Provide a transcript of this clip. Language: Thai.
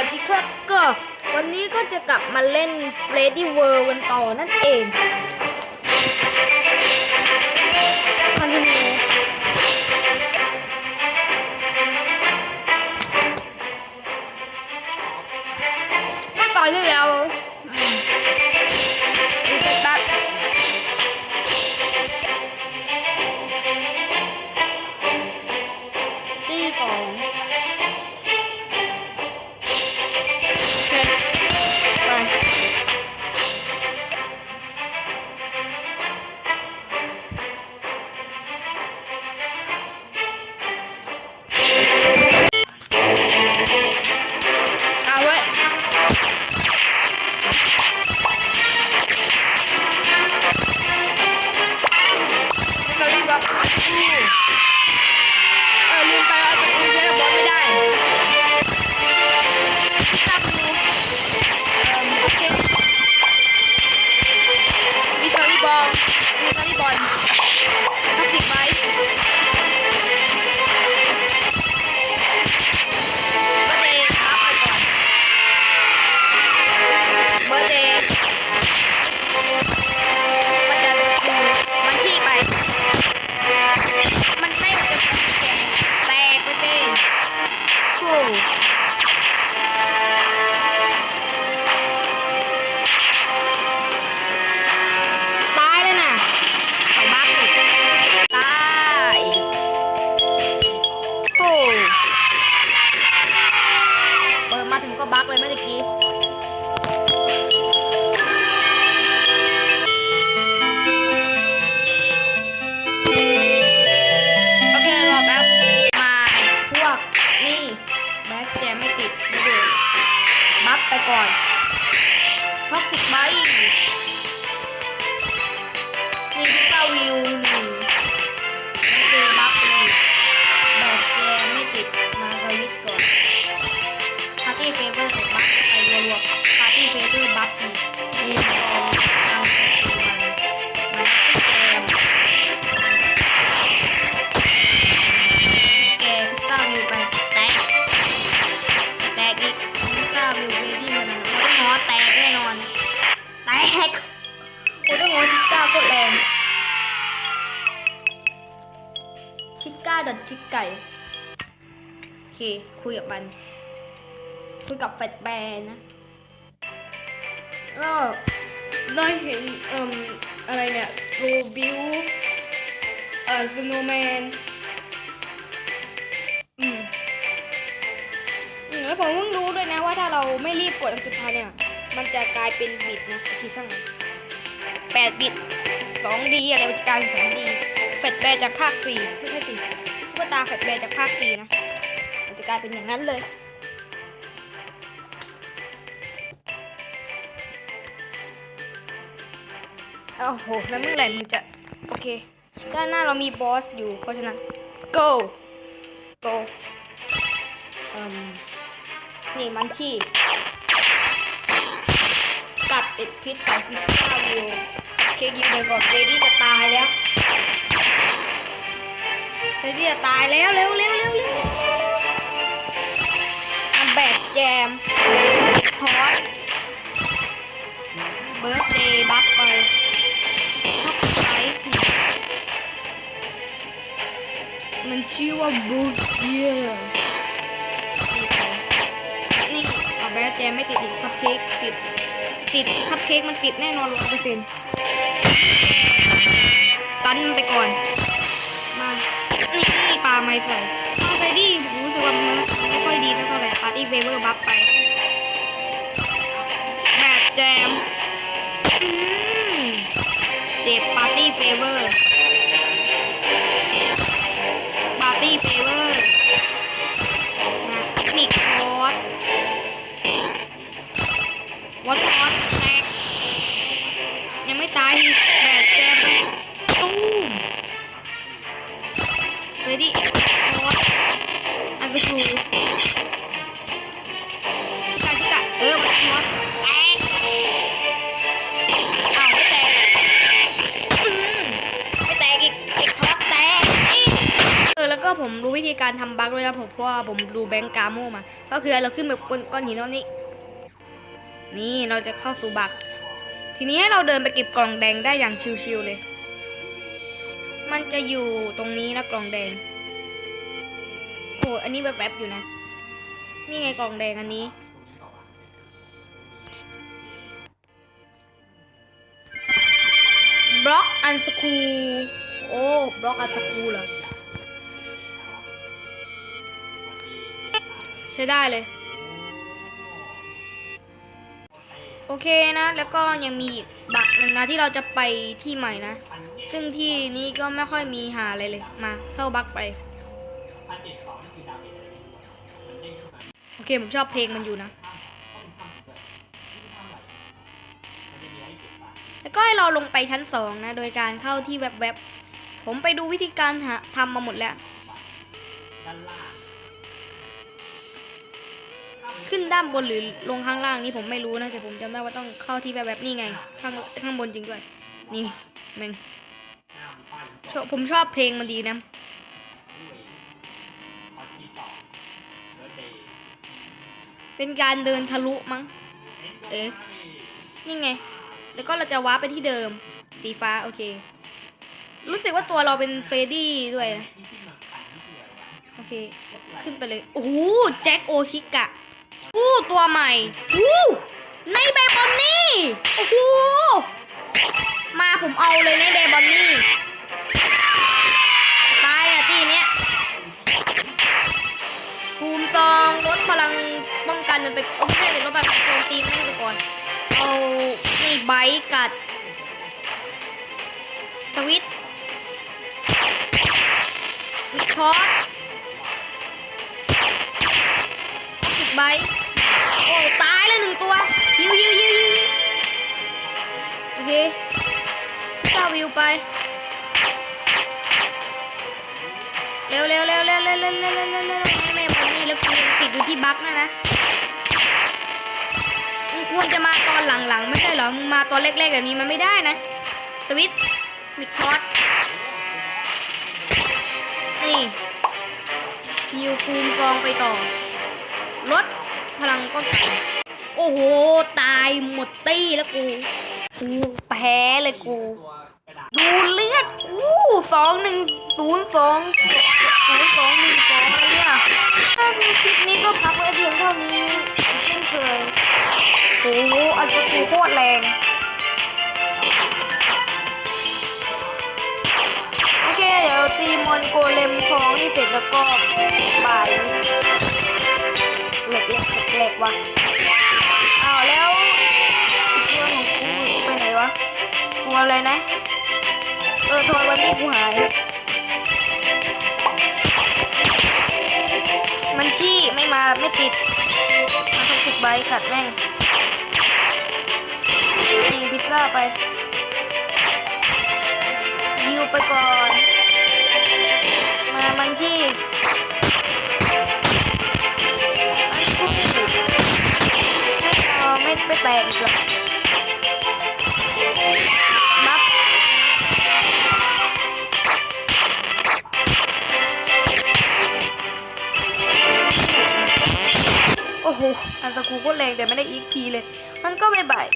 วัสดีครับก็วันนี้ก็จะกลับมาเล่น Freddy World วันต่อนั่นเองคอนติเนียต่อที่แล้ว มี กไก่โอเคคุยกับมัน คุยกับแฟดแบนนะแล้วได้เห็นเอ่มอะไรเนี่ยโรบิวเอ่อสโนแมนอืมอืมแล้วผมเพิ่งรู้ด้วยนะว่าถ้าเราไม่รีบกดอันสุดท้ายเนี่ย มันจะกลายเป็นบิดนะที่ช่างแปดบิตสองดีอะไรมันจะกลายเป็นสองดีแฟดแบร์จากภาคสี่าแฟดแบร์จากภาคสี่นะ มันจะกลายเป็นอย่างนั้นเลยโอ้โห แล้วเมื่อไหร่มึงจะ โอเค ด้านหน้าเรามีบอสอยู่ เพราะฉะนั้น go go เอ่มนี่มันชี่กัดติดพิษของพิซซ่าวิว เคกยิงไปก่อนเรดี้จะตายแล้ว เรดี้จะตายแล้วเร็วเร็วเร็วเร็วเอาแบกแจมฮอตเบิร์ดเดย์บัฟไปท็อปไลท์มันชื่อว่าบูเกียนี่เอาแบแจมไม่ติดอีกคัพเค้กติด ติดคัพเค้กมันติดแน่นอนร้อยเปอร์เซ็นต์ตันมันไปก่อน ไปก่อนพาไปดิผมรู้สึกว่ามันไม่ค่อยดีเท่าไหร่ปาร์ตี้เวเวอร์บัฟไป ไปชูการที่ตัดเออแบบนี้อ้าวไม่แตกไม่แตกอีกอีกท็อปแตกเออแล้วก็ผมรู้วิธีธีการทำบั๊กด้วยนะผมเพราะว่าผมดูแบงก์กาโมมา ก็คือเราขึ้นแบบบนก้อนหินตรงนี้ นี่เราจะเข้าสู่บั๊กทีนี้ให้เราเดินไปเก็บกล่องแดงได้อย่างชิวๆเลย มันจะอยู่ตรงนี้นะกล่องแดง โอ้อันนี้แวบๆอยู่นะ นี่ไงกล่องแดงอันนี้ บล็อกอันสคูโอ้บล็อกอันสคูเหรอ ใช้ได้เลยโอเคนะ แล้วก็ยังมีอีกบักหนึ่งนะที่เราจะไปที่ใหม่นะ ซึ่งที่นี้ก็ไม่ค่อยมีหาอะไรเลย มาเข้าบักไปอ เคผมชอบเพลงมันอยู่นะ แล้วก็ให้เราลงไปชั้นสองนะ โดยการเข้าที่แว็บๆผมไปดูวิธีการหาทำมาหมดแล้ว ขึ้นด้านบนหรือลงข้างล่างนี่ผมไม่รู้นะ แต่ผมจำได้ว่าต้องเข้าที่แว็บๆนี่ไง ข้างข้างบนจริงด้วย นี่แม่งชผมชอบเพลงมันดีนะ เป็นการเดินทะลุมั้ง เอ๊ะนี่ไง แล้วก็เราจะว้าร์ปไปที่เดิม สีฟ้าโอเค รู้สึกว่าตัวเราเป็นเฟรดดี้ด้วยนะโอเค ขึ้นไปเลย โอ้โห แจ็คโอฮิกะอู้ตัวใหม่อู้ในเบบอนนี่ โอ้โห มาผมเอาเลยในเบบอนนี่ มีคอร์สสิบใบ โอ้ตายเลยหนึ่งตัวยิวยิวยิวยิวยิวโอเคเก้าวิวไป เร็วเร็วเร็วเร็วเร็วเร็วเร็วเร็วเร็วเร็วแม่บนนี่แล้วกูยังติดอยู่ที่บั๊กนะนะมึงควรจะมาตอนหลังๆ ไม่ใช่เหรอ มึงมาตอนแรกๆแบบนี้มันไม่ได้นะ สวิตช์มิดคอร์ ฮิวคูมกองไปต่อ ลดพลังป้องกันโอ้โห ตายหมดตี้แล้วกูกูแพ้เลยกู ดูเลือดอู้สองหนึ่งศูนย์สองศูนย์สองหนึ่งสองอะไรเนี่ยถ้ามีคลิปนี้ก็พักไว้เพียงเท่านี้เช่นเคยโอ้โหอันจะกูโคตรแรง โกเลมทองนี่เสร็จแล้วก็บายเหล็กเหล็กเหล็กว่ะอ้าวแล้วอีกตัวของกูไปไหนวะตัวอะไรนะ เออโทรวันนี้กูหาย มันขี้ไม่มาไม่ติดมาทำสิบใบขัดแม่งยิงพิซซ่าไปยิวไปก่อน มามันขี้มันขี้ไม่เอาไม่ไม่แปลกอีกหรอกบัฟโอ้โห อันตะคูโคตรแรงแต่ไม่ได้อีกทีเลย มันก็ไม่บ่าย